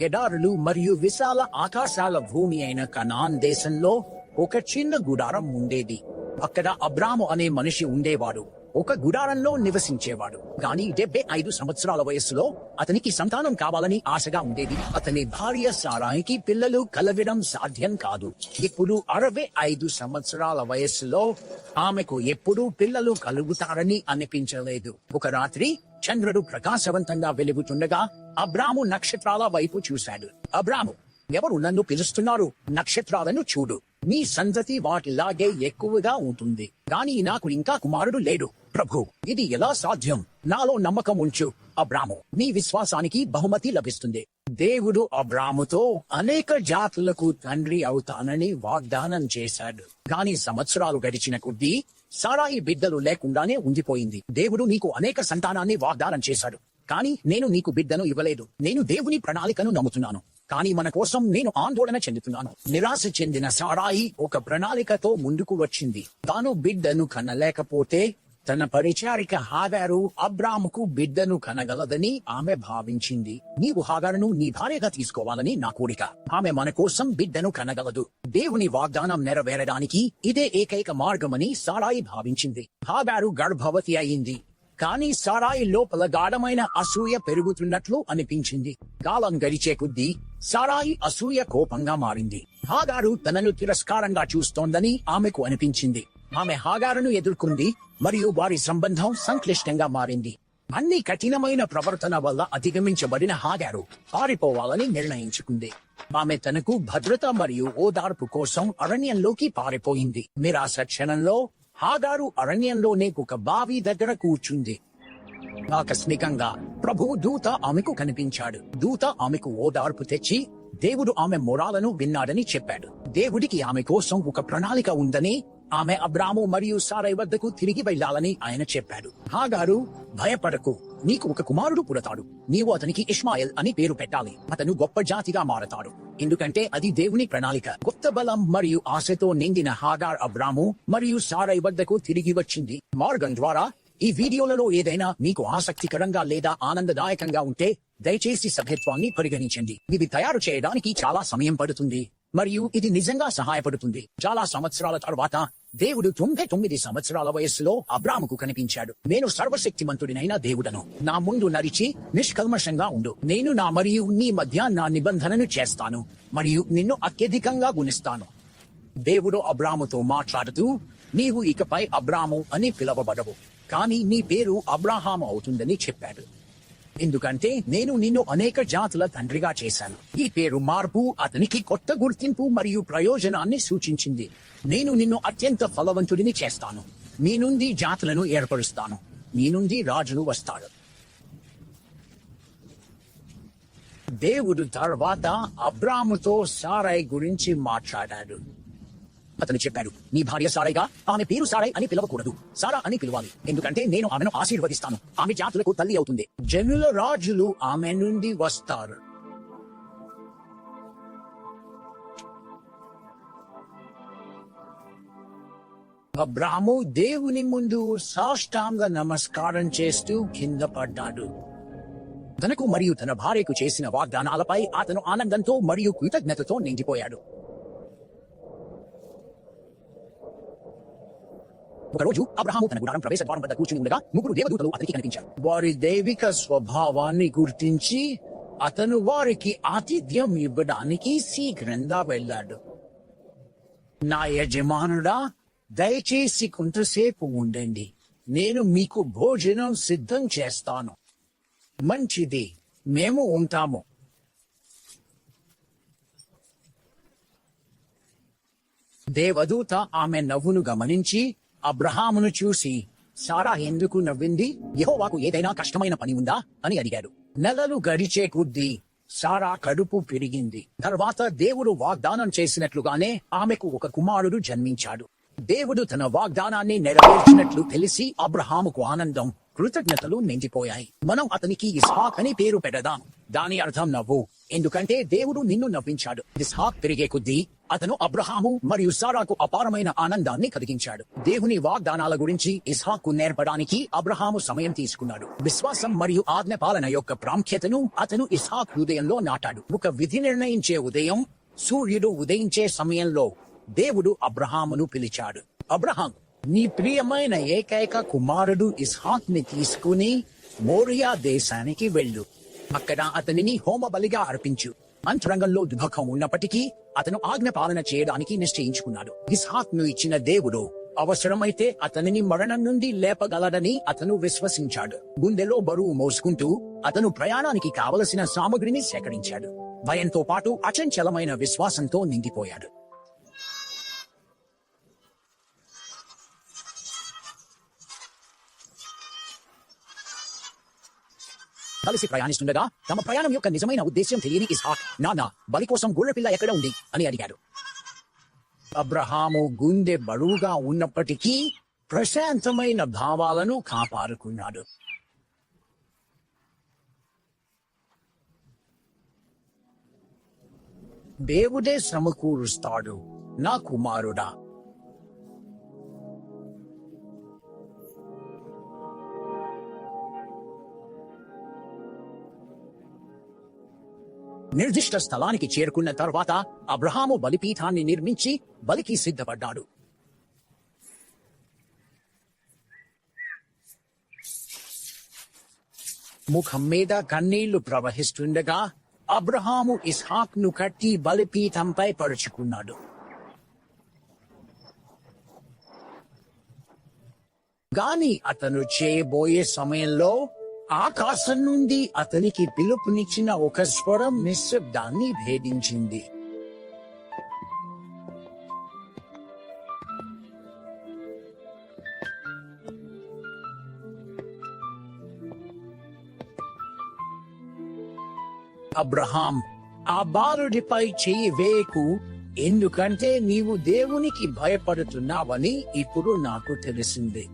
ఎడారులు మరియు విశాల ఆకాశాల భూమి అయిన కనాన్ దేశంలో ఒక చిన్న గుడారం ఉండేది. అక్కడ అబ్రాము అనే మనిషి ఉండేవాడు. ఒక గుడారంలో నివసించేవాడు. కానీ డెబ్బై ఐదు సంవత్సరాల వయస్సులో అతనికి సంతానం కావాలని ఆశగా ఉండేది. అతని భార్య సారాయికి పిల్లలు కలవడం సాధ్యం కాదు. ఇప్పుడు అరవై ఐదు సంవత్సరాల వయస్సులో ఆమెకు ఎప్పుడూ పిల్లలు కలుగుతారని అనిపించలేదు. ఒక రాత్రి చంద్రుడు ప్రకాశవంతంగా వెలుగుతుండగా అబ్రాము నక్షత్రాల వైపు చూశాడు. అబ్రాము ఎవరు నన్ను పిలుస్తున్నారు? నక్షత్రాలను చూడు. నీ సంతతి వాటిలాగే ఎక్కువగా ఉంటుంది. కానీ నాకు ఇంకా కుమారుడు లేడు. ప్రభు ఇది ఎలా సాధ్యం? నాలో నమ్మకం ఉంచు. అబ్రాము నీ విశ్వాసానికి బహుమతి లభిస్తుంది. దేవుడు అబ్రాముతో అనేక జాతులకు తండ్రి అవుతానని వాగ్దానం చేశాడు. గాని సంవత్సరాలు గడిచిన కొద్దీ సారాయి బిడ్డలు లేకుండానే ఉండిపోయింది. దేవుడు నీకు అనేక సంతానాన్ని వాగ్దానం చేశాడు. కానీ నేను నీకు బిడ్డను ఇవ్వలేదు. నేను దేవుని ప్రణాళికను నమ్ముతున్నాను. కానీ మన కోసం నేను ఆందోళన చెందుతున్నాను. నిరాశ చెందిన సారాయి ఒక ప్రణాళికతో ముందుకు వచ్చింది. తాను బిడ్డను కనలేకపోతే తన పరిచారిక హాగారు అబ్రాముకు బిడ్డను కనగలదని ఆమె భావించింది. నీవు హాగారును నీ భార్యగా తీసుకోవాలని నా కోరిక. ఆమె మన కోసం బిడ్డను కనగలదు. దేవుని వాగ్దానం నెరవేరడానికి ఇదే ఏకైక మార్గమని సారాయి భావించింది. హాగారు గర్భవతి అయింది. కానీ సారాయి లోపల గాఢమైన అసూయ పెరుగుతున్నట్లు అనిపించింది. కాలం గడిచే కొద్దీ సారాయి అసూయ కోపంగా మారింది. హాగారు తనను తిరస్కారంగా చూస్తోందని ఆమెకు అనిపించింది. ఆమె హాగారును ఎదుర్కొంది మరియు వారి సంబంధం సంక్లిష్టంగా మారింది. అన్ని కఠినమైన ప్రవర్తన వల్ల అధిగమించబడిన హాగారు పారిపోవాలని నిర్ణయించుకుంది. ఆమె తనకు భద్రత మరియు ఓదార్పు కోసం అరణ్యంలోకి పారిపోయింది. మీరా క్షణంలో హాగారు అరణ్యంలోనే ఒక బావి దగ్గర కూర్చుంది. ఆకస్మికంగా ప్రభువు దూత ఆమెకు కనిపించాడు. దూత ఆమెకు ఓదార్పు తెచ్చి దేవుడు ఆమె మొరాలను విన్నాడని చెప్పాడు. దేవుడికి ఆమె కోసం ఒక ప్రణాళిక ఉందని ఆమె అబ్రాము మరియు సారై వద్దకు తిరిగి వెళ్ళాలని ఆయన చెప్పాడు. హాగారు భయపడకు. నీకు ఒక కుమారుడు పుడతాడు. నీవు అతనికి ఇస్మాయిల్ అని పేరు పెట్టాలి. అతను గొప్ప జాతిగా మారతాడు. ఎందుకంటే అది దేవుని ప్రణాళిక. గొప్ప బలం మరియు ఆశతో నిండిన హాగార్ అబ్రాము మరియు సారై వద్దకు తిరిగి వచ్చింది. మార్గం ద్వారా ఈ వీడియోలలో ఏదైనా మీకు ఆసక్తికరంగా లేదా ఆనందదాయకంగా ఉంటే దయచేసి సభ్యత్వాన్ని పరిగణించండి. ఇవి తయారు చేయడానికి చాలా సమయం పడుతుంది. మరియు ఇది నిజంగా సహాయపడుతుంది. చాలా సంవత్సరాల తర్వాత దేవుడు తొంభై తొమ్మిది సంవత్సరాల వయస్సులో అబ్రాముకు కనిపించాడు. నేను సర్వశక్తిమంతుడినైన దేవుడను. నా ముందు నరిచి నిష్కల్మషంగా ఉండు. నేను నా మరియు నీ మధ్య నా నిబంధనను చేస్తాను. మరియు నిన్ను అత్యధికంగా గుణిస్తాను. దేవుడు అబ్రాముతో మాట్లాడుతూ నీవు ఇకపై అబ్రాము అని పిలవబడవు. కానీ నీ పేరు అబ్రాహాం అవుతుందని చెప్పాడు. ఎందుకంటే నేను నిన్ను అనేక జాతుల తండ్రిగా చేశాను. ఈ పేరు మార్పు అతనికి కొత్త గుర్తింపు మరియు ప్రయోజనాన్ని సూచించింది. నేను నిన్ను అత్యంత ఫలవంతుడిని చేస్తాను. నీ నుండి జాతులను ఏర్పరుస్తాను. నీ నుండి రాజులు వస్తాడు దేవుడు తర్వాత అబ్రాముతో సారాయ్ గురించి మాట్లాడాడు. అతను చెప్పాడు నీ భార్య సారైగా ఆమె పేరు సారై అని పిలవకూడదు. సారా అని పిలవాలి. ఎందుకంటే నేను ఆమెను ఆశీర్వదిస్తాను. ఆమె జాతులకు తల్లి అవుతుంది. జనుల రాజులు ఆమె నుండి వస్తారు. అబ్రాహము దేవుని ముందు సాష్టాంగ నమస్కారం చేస్తూ కింద పడ్డాడు. తనకు మరియు తన భార్యకు చేసిన వాగ్దానాలపై అతను ఆనందంతో మరియు కృతజ్ఞతతో నిండిపోయాడు. ఒకరోజు అబ్రహాము తన గుడారం ప్రవేశ ద్వారం వద్ద కూర్చుని ఉండగా ముగ్గురు దేవదూతలు అతనికి కనిపించారు వారి దైవిక స్వభావాన్ని గుర్తించి అతను వారికి ఆతిథ్యం ఇవ్వడానికి శీఘ్రంగా వెళ్ళాడు. నా యజమానుడా దయచేసి కొంతసేపు ఉండండి. నేను మీకు భోజనం సిద్ధం చేస్తాను. మంచిది మేము ఉంటాము. దేవదూత ఆమె నవ్వును గమనించి అబ్రహామును చూసి సారా ఎందుకు నవ్వింది? యహోవాకు ఏదైనా కష్టమైన పని ఉందా? అని అడిగాడు. నెలలు గడిచే కొద్దీ సారా కడుపు పెరిగింది. తర్వాత దేవుడు వాగ్దానం చేసినట్లుగానే ఆమెకు ఒక కుమారుడు జన్మించాడు. దేవుడు తన వాగ్దానాన్ని నెరవేర్చినట్లు తెలిసి అబ్రహాముకు ఆనందం కృతజ్ఞతలు నిండిపోయాయి. మనం అతనికి ఇస్హాక్ అని పేరు పెడదాం. దాని అర్థం నవ్వు. ఎందుకంటే దేవుడు నిన్ను నవ్వించాడు. ఇస్హాక్ పెరిగే కొద్దీ అతను అబ్రహాము మరియు సారాకు అపారమైన ఆనందాన్ని కలిగించాడు. దేవుని వాగ్దానాల గురించి ఇస్హాకు నేర్పడానికి అబ్రహాము సమయం తీసుకున్నాడు. విశ్వాసం మరియు ఆజ్ఞ పాలన యొక్క ప్రాముఖ్యతను అతను ఇస్హాక్ హృదయంలో నాటాడు. ఒక విధి నిర్ణయించే ఉదయం సూర్యుడు ఉదయించే సమయంలో దేవుడు అబ్రహామును పిలిచాడు. అబ్రహాం నీ ప్రియమైన ఏకైక కుమారుడు ఇస్హాక్ని తీసుకుని మోరియా దేశానికి వెళ్ళు. అక్కడ అతనిని హోమ బలిగా అర్పించు. అంతరంగంలో దుఃఖం ఉన్నప్పటికీ అతను ఆజ్ఞ పాలన చేయడానికి నిశ్చయించుకున్నాడు. ఇస్హాక్ను ఇచ్చిన దేవుడు అవసరమైతే అతనిని మరణం నుండి లేపగలడని అతను విశ్వసించాడు. గుండెలో బరువు మోసుకుంటూ అతను ప్రయాణానికి కావలసిన సామగ్రిని సేకరించాడు. భయంతో పాటు అచంచలమైన విశ్వాసంతో నిండిపోయాడు. కలిసి ప్రయాణిస్తుండగా తమ ప్రయాణం యొక్క నిజమైన ఉద్దేశ్యం తెలియని ఇస్హాక్ నాన్న బలి కోసం గొర్రెపిల్ల ఎక్కడ ఉంది? అని అడిగాడు. అబ్రహాము గుండె బరువుగా ఉన్నప్పటికీ ప్రశాంతమైన భావాలను కాపాడుకున్నాడు. దేవుడే సమకూరుస్తాడు నా కుమారుడా. నిర్దిష్ట స్థలానికి చేరుకున్న తర్వాత అబ్రహాము బలిపీఠాన్ని నిర్మించి బలికి సిద్ధపడ్డాడు. ముఖం మీద కన్నీళ్ళు ప్రవహిస్తుండగా అబ్రహాము ఇస్హాక్ను కట్టి బలిపీఠంపై పరుచుకున్నాడు. గాని అతను చేయబోయే సమయంలో ఆకాశం నుండి అతనికి పిలుపునిచ్చిన ఒక స్వరం నిశ్శబ్దాన్ని భేదించింది. అబ్రహాం ఆ బాలుడిపై చెయ్యి వేయకు ఎందుకంటే నీవు దేవునికి భయపడుతున్నావని ఇప్పుడు నాకు తెలిసింది.